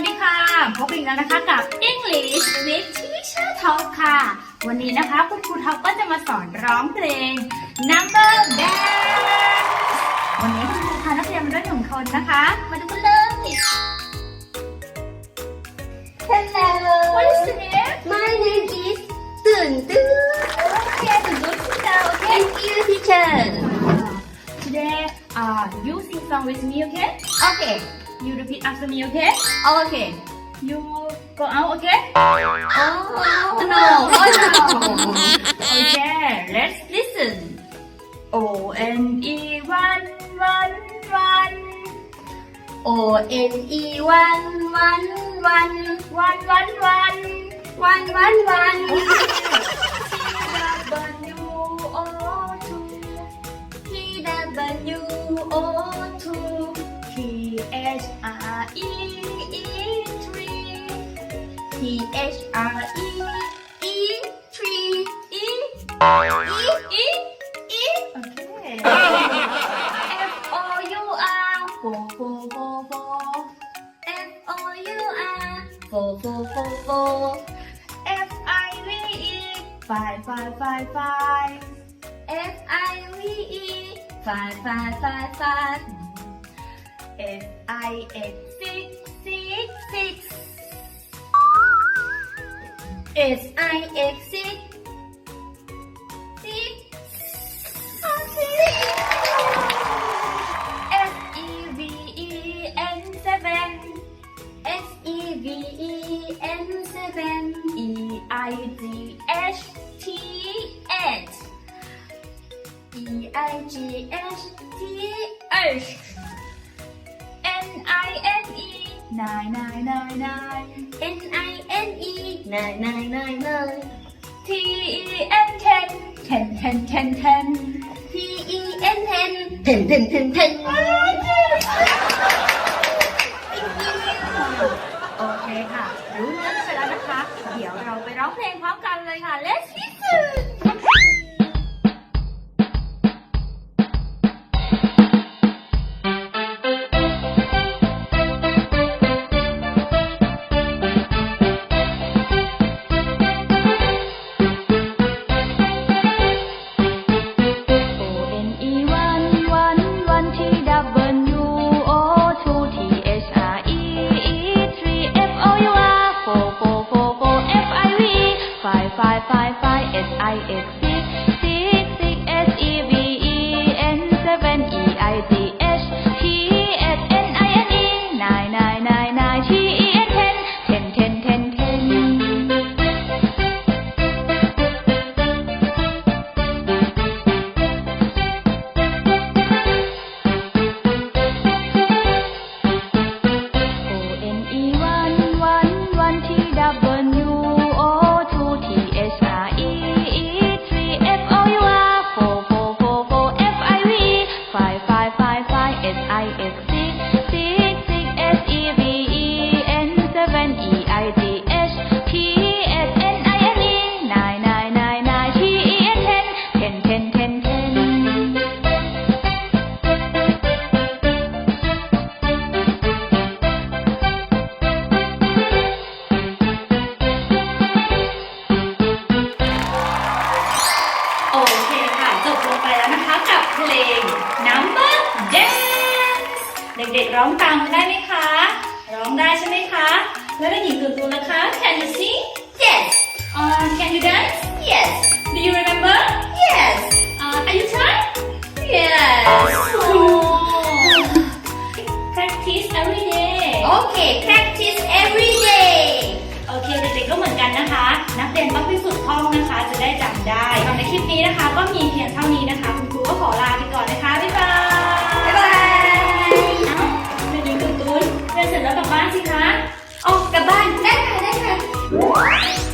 วัสดีค่ะ พบกันอีกแล้วนะคะกับ English with Teacher Talk ค่ะ วันนี้นะคะคุณครูท็อปก็จะมาสอนร้องเพลง Number Band วันนี้คุณครูพานักเรียนมาด้วยหนึ่งคนนะคะ มาดูกันเลย Hello. What is the name? My name is Dun Dun. Okay, the good teacher, okay? Thank you, teacher. Today, uh, you sing song with me, okay? Okay. You repeat after me, okay? Oh, okay. You go out, okay? Oh no. Oh Okay, let's listen. O N E one one one no. O N E one one one one one one. one one one. W O two T W O two T H R E E three T H R E E three E E E E. Okay. F O U R four four four four F O U R four four four four. F I V E five five five five F I V E five five five five. F I X six six six S I X six six S E V E N seven S V N seven I G H T eight I G H T H E nine nine nine nine N I N E nine nine nine nine T E N ten ten ten ten ten T E N ten ten ten ten ten โอเคค่ะ รู้เรื่องไปแล้วนะคะ เดี๋ยวเราไปร้องเพลงพร้อมกันเลยค่ะ Let's listen S I X six six six S E V E N seven E I G H T S N I N E nine nine nine nine T เอ ด็กๆร้องตามกันได้ไหมคะ ร้องได้ใช่ไหมคะ แล้วเด็กหญิงตุนตุนล่ะคะ Can you sing Yes uh, Can you dance Yes Do you remember Yes uh, Are you try Yes Oh. Practice every day Okay practice every day โอเคเด็กๆก็เหมือนกันนะคะ นักเรียนต้องพิสูจน์ท่องนะคะ จะได้จำได้สำหรับในคลิปนี้นะคะ ก็มีเพียงเท่านี้นะคะ คุณครูก็ขอลาไปก่อนนะคะ บ้านได้ค่ะได้ค่ะ